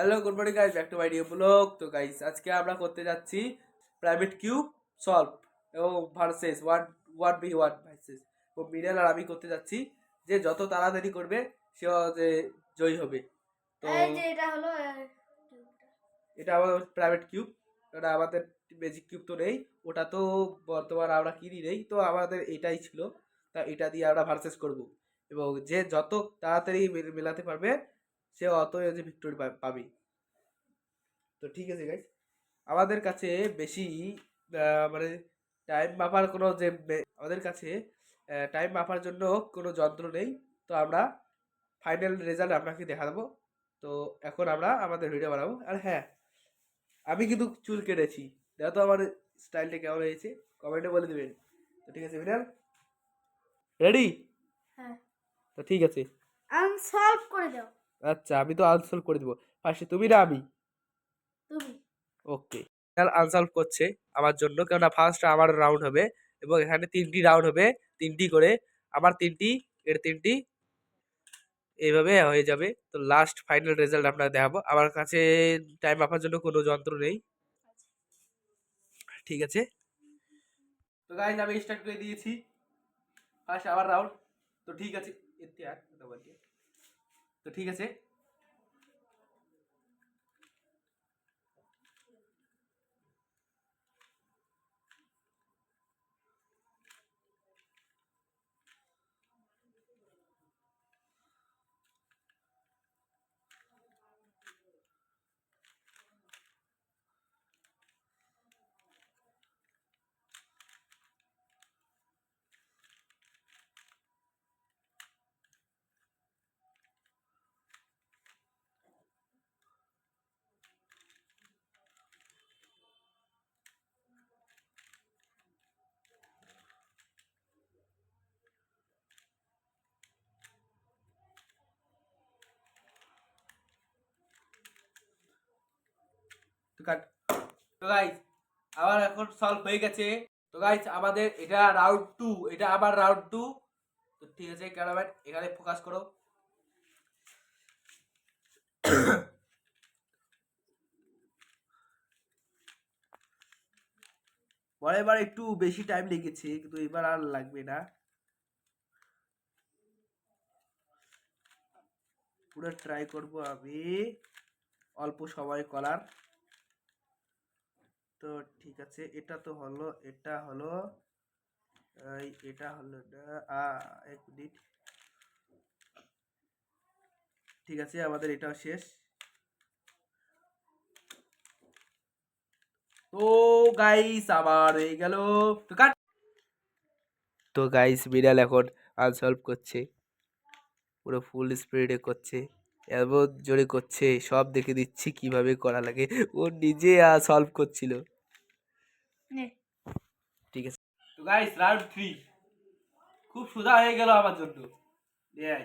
Hello good morning guys back to my new blog তো guys আজকে আমরা করতে যাচ্ছি প্রাইভেট কিউব সলভ এবং versus one one B one versus তো মিনাল আর আমি করতে যাচ্ছি যে যত তাড়াতাড়ি করবে সে যে জয়ী হবে। তো এটা হলো এটা আমাদের প্রাইভেট কিউব এটা আমাদের ম্যাজিক কিউব তো নেই। ওটা তো বর্তমান আমরা কিনি নেই। তো আমাদের এটাই ছিল। তা এটা দিয়ে আমরা ভার্সেস করব। এবং যে যত তাড়াতাড়ি মেলাতে পারবে সে অত যে ভিক্টোরি পাবে। তো ঠিক আছে গাইস আমাদের কাছে বেশি মানে টাইম মাপার কোনো যে আমাদের কাছে টাইম মাপার জন্য কোনো যন্ত্র নেই। তো আমরা ফাইনাল রেজাল্ট আপনাকে দেখা দেবো। তো এখন আমরা আমাদের ভিডিও বানাবো। আর হ্যাঁ আমি কিন্তু চুল কেটেছি। দেখো তো আমার স্টাইলটা কেমন হয়েছে। কমেন্টে বলে দেবেন। তো ঠিক আছে বিনাল রেডি হ্যাঁ। তো ঠিক আছে। আনসলভ করে দাও। আচ্ছা আমি তো আনসলভ করে দেবো। ফার্স্টে তুমি না আমি? তুমি। ওকে আনসলভ করছে আমার জন্য কেননা ফার্স্ট আমার রাউন্ড হবে এবং এখানে তিনটি রাউন্ড হবে তিনটি করে। আমার তিনটি এর তিনটি এইভাবে হয়ে যাবে। তো লাস্ট ফাইনাল রেজাল্ট আপনাকে দেখাবো। আমার কাছে টাইম মাপার জন্য কোনো যন্ত্র নেই। ঠিক আছে? তো গাইজ আমি স্টার্ট করে দিয়েছি। ফার্স্ট আবার রাউন্ড তো ঠিক আছে বলছি তো ঠিক আছে। তো কাট তো গাইজ আবার এখন সলভ হয়ে গেছে। তো গাইজ আমাদের এটা রাউন্ড টু এটা আবার রাউন্ড টু তো ঠিক আছে এখানে ফোকাস করো। পরের বার একটু বেশি টাইম লেগেছে, কিন্তু এবার আর লাগবে না। পুরো ট্রাই করব আমি। অল্প সময় করার। তো ঠিক আছে, এটা তো হলো, এটা হলো এটা হলো এক মিনিট। ঠিক আছে, আমাদের এটাও শেষ। তো গাইস আবার হয়ে গেল। তো কাট তো গাইস বিড়াল এখন আনসলভ করছে। পুরো ফুল স্পিডে করছে। এমন জোরে করছে, সব দেখে দিচ্ছি কীভাবে করা লাগে। ও নিজে সলভ করছিল। ঠিক আছে। তো গাইস রাউন্ড থ্রি খুব সোজা হয়ে গেল আমার জন্য। নিয়ে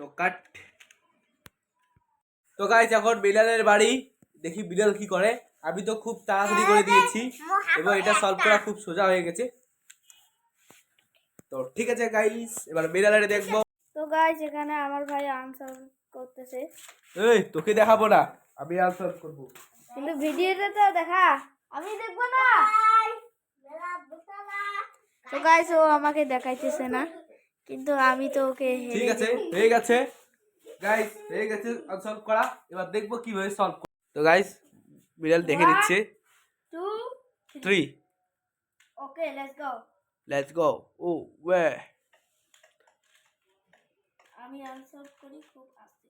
তো কাট তো গাইস এখন বিলালের বাড়ি। দেখি বিলাল কি করে। আমি তো খুব তাড়াতাড়ি করে দিয়েছি। এবং এটা সলভ করা খুব সোজা হয়ে গেছে। তো ঠিক আছে গাইস এবার বিলালের দেখব। তো গাইস এখানে আমার ভাই আনসার করতেছে। এই তোকে দেখাবো না। আমি আনসার করব। কিন্তু ভিডিওটা তো দেখা। আমি দেখব না। তো গাইস ও আমাকে দেখাইতেছে না। কিন্তু আমি তো ওকে ঠিক আছে হয়ে গেছে। গাইস হয়ে গেছে সলভ করা। এবার দেখব কীভাবে সলভ তো গাইস বিলাল দেখে নিচ্ছে। Two three okay let's go let's go ও ওয়ে আমি আনসলভ করি খুব আস্তে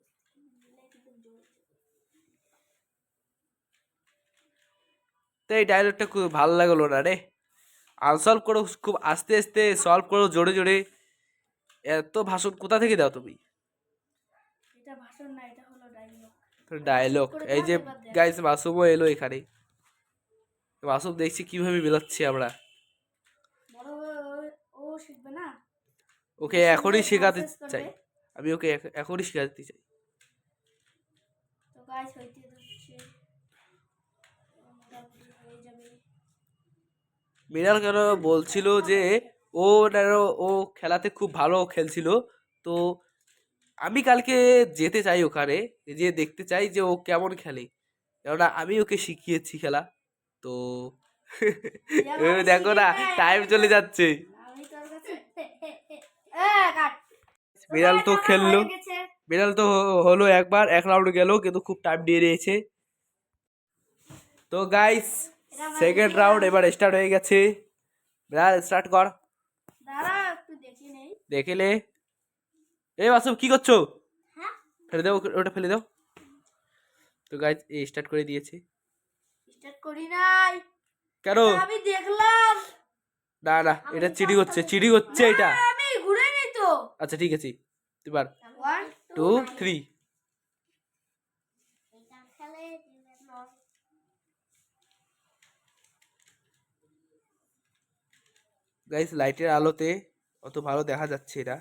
তো এই ডায়লগটা খুব ভালো লাগল না রে? আনসলভ করো খুব আস্তে আস্তে সলভ করো জোরে জোরে। এত ভাষণ কোথা থেকে দাও তুমি? এটা ভাষণ না এটা হলো ডায়লগ ডায়লগ এই যে। গাইস মাসুমও এলো এখানে। মাসুম দেখছি কীভাবে বেরোচ্ছি আমরা। ও- ও শিখবে না? ওকে এখনই শেখাতে চাই। আমি ওকে এখ- এখনই শেখাতে চাই। তো গাইস হইতে মৃণাল কেন বলছিল যে ও ও খেলাতে খুব ভালো খেলছিল। তো আমি কালকে যেতে চাই ওখানে যে দেখতে চাই যে ও কেমন খেলে। কেননা আমি ওকে শিখিয়েছি খেলা। তো দেখো না টাইম চলে যাচ্ছে। বিড়াল তো খেললো। বিড়াল তো হলো একবার এক রাউন্ড গেল কিন্তু খুব টাইম দিয়ে দিয়েছে। তো গাইস সেকেন্ড রাউন্ড এবার স্টার্ট হয়ে গেছে। বিড়াল স্টার্ট কর দাঁড়া একটু দেখি নেই দেখেলে। এই বাসব কি করছ? হ্যাঁ। ফেলে দাও ওটা ফেলে দাও। তো গাইস এই স্টার্ট করে দিয়েছে। স্টার্ট করি নাই। কেন? আমি দেখলাম। না না এটা চিড়ি হচ্ছে চিড়ি হচ্ছে এটা। আমি ঘুরে নি তো। আচ্ছা ঠিক আছে এবার। ওয়ান টু থ্রি গাইস লাইটের আলোতে অত ভালো দেখা যাচ্ছে এটা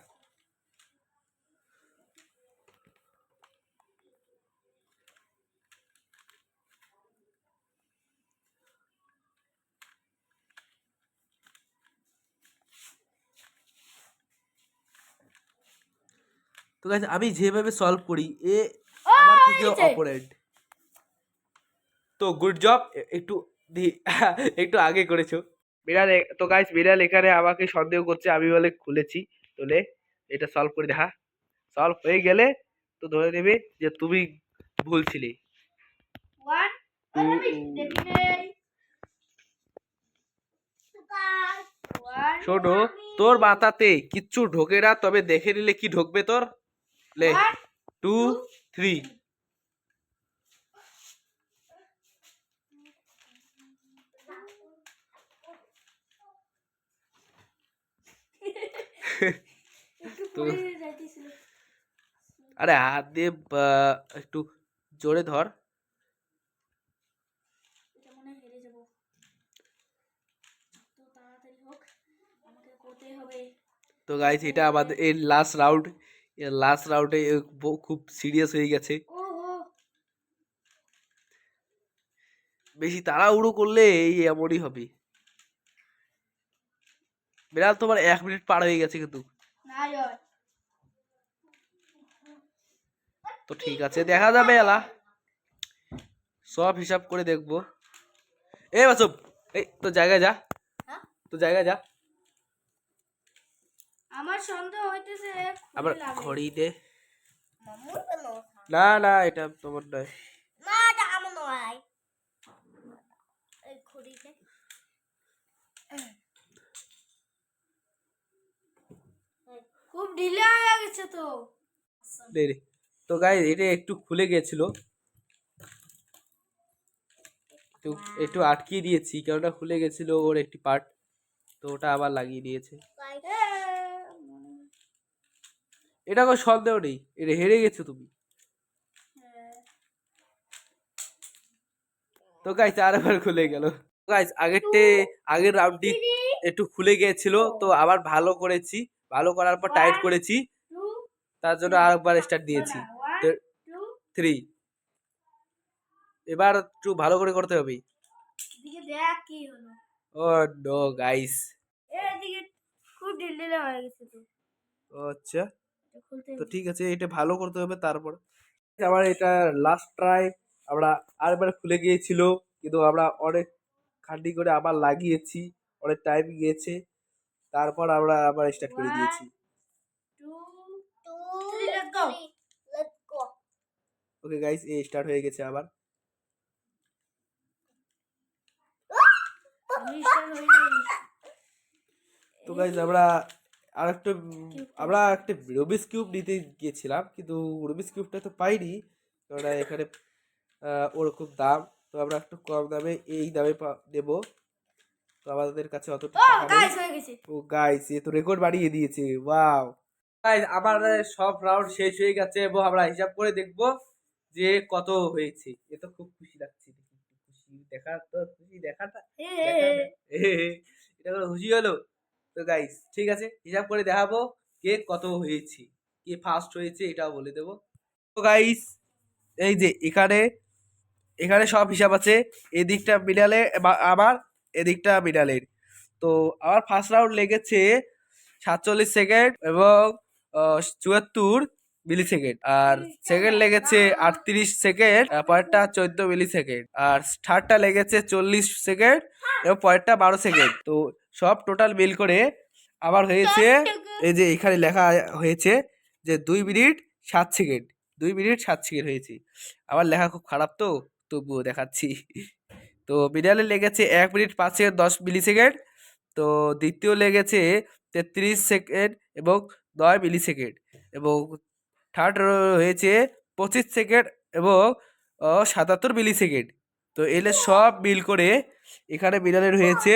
তো গাইস আমি যেভাবে সলভ করি এ আমার থেকে অপোনেন্ট তো গুড জব একটু একটু আগে করেছ। বিড়াল তো গাইস বিড়াল এখানে আমাকে সন্দেহ করছে আমি বলে খুলেছি। তোলে এটা সলভ করে দেখা। সলভ হয়ে গেলে তো ধরে নেবে যে তুমি ভুল ছিলে। শোনো তোর মাথাতে কিচ্ছু ঢোকে না তবে দেখে নিলে কি ঢোকবে তোর? লে। টু থ্রি একটু তো- আরে হাত দিয়ে একটু জোরে ধর। তো গাইস এটা আমাদের এই লাস্ট রাউন্ড লাস্ট রাউন্ডে খুব সিরিয়াস হয়ে গেছে। বেশি তাড়াহুড়ো করলে এই এমনই হবে। বিড়াল তোমার এক মিনিট পার হয়ে গেছে কিন্তু। তো ঠিক আছে দেখা যাবে এলা। সব হিসাব করে দেখব। এই বাসব এই তো জায়গায় যা। হ্যাঁ? তো জায়গায় যা। আমার সন্দেহ হইতেছে আবার ঘড়ি দে? না না এটা তোমার নয়। না এটা আমার নয় এই ঘড়িতে খুব ঢিলে হয়ে গেছে তো। তো গাই এটা একটু খুলে গেছিল একটু একটু আটকিয়ে দিয়েছি কেননা খুলে গেছিল ওর একটি পার্ট তো ওটা আবার লাগিয়ে দিয়েছে। এটা কোনো সন্দেহ নেই এটা হেরে গেছো তুমি। তো গাইস আরেকবার খুলে গেল। গাইস আগেরটে আগের রাউন্ডটি একটু খুলে গিয়েছিল তো আবার ভালো করেছি। ভালো করার পর টাইট করেছি। তার জন্য আরেকবার স্টার্ট দিয়েছি। থ্রি এবার একটু ভালো করে করতে হবে। ও নো গাইস আচ্ছা। তো ঠিক আছে এটা ভালো করতে হবে তারপর। আমার এটা লাস্ট ট্রাই আমরা আরেকবার খুলে গিয়েছিল কিন্তু আমরা অনেক খান্ডি করে আবার লাগিয়েছি অনেক টাইম গিয়েছে। তারপর আমরা আবার স্টার্ট করে দিয়েছি। Two two three let's go let's go okay guys এই স্টার্ট হয়ে গেছে আবার। তো গাইস আমরা আরেকটা উম, আমরা একটা রুবিস কিউব নিতে গিয়েছিলাম কিন্তু রুবিস কিউবটা তো পাইনি কারণ এখানে আহ, ওর খুব দাম তো আমরা একটু কম দামে এই দামে পা- দেবো। তো আমাদের কাছে অত ও গাইস এ তো রেকর্ড বাড়িয়ে দিয়েছে ওয়াও গাইস আমাদের সব রাউন্ড শেষ হয়ে গেছে এবং আমরা হিসাব করে দেখব যে কত হয়েছে। এ তো খুব খুশি লাগছে খুশি দেখা তো খুশি দেখাটা। এটা খুশি হলো। তো গাইস ঠিক আছে হিসাব করে দেখাবো কে কত হয়েছে কে ফার্স্ট হয়েছে এটাও বলে দেবো। তো গাইস এই যে এখানে এখানে সব হিসাব আছে এদিকটা মিলালে আমার এদিকটা বিড়ালের। তো আমার ফার্স্ট রাউন্ড লেগেছে সাতচল্লিশ সেকেন্ড এবং চুয়াত্তর মিলি সেকেন্ড আর সেকেন্ড লেগেছে আটত্রিশ সেকেন্ড পরেরটা চোদ্দ মিলি সেকেন্ড আর থার্ডটা লেগেছে চল্লিশ সেকেন্ড এবং পরেরটা বারো সেকেন্ড তো সব টোটাল মিল করে আবার হয়েছে এই যে এখানে লেখা হয়েছে যে দুই মিনিট সাত সেকেন্ড দুই মিনিট সাত সেকেন্ড হয়েছে। আবার লেখা খুব খারাপ তো তবুও দেখাচ্ছি। তো বিড়ালে লেগেছে এক মিনিট পাঁচ সেকেন্ড, দশ মিলি সেকেন্ড তো দ্বিতীয় লেগেছে তেত্রিশ সেকেন্ড এবং নয় মিলি সেকেন্ড এবং থার্ড হয়েছে পঁচিশ সেকেন্ড এবং সাতাত্তর মিলি সেকেন্ড তো এলে সব মিল করে এখানে বিড়ালের হয়েছে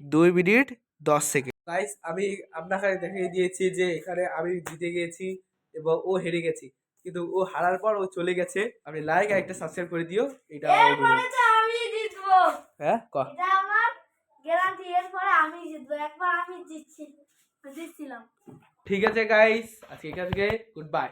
দুই মিনিট দশ সেকেন্ড। গাইস আমি আপনাকে দেখিয়ে দিয়েছি যে এখানে আমি জিতে গিয়েছি এবং ও হেরে গেছে। কিন্তু ও হারার পর ও চলে গেছে। আপনি লাইক আর একটা সাবস্ক্রাইব করে দিও। এটা জিতবো হ্যাঁ ক। এটা আমার গ্যারান্টি এরপরে আমি জিতবো। একবার আমি জিতছি জিতছিলাম। ঠিক আছে গাইস আজকে এখান থেকে গুড বাই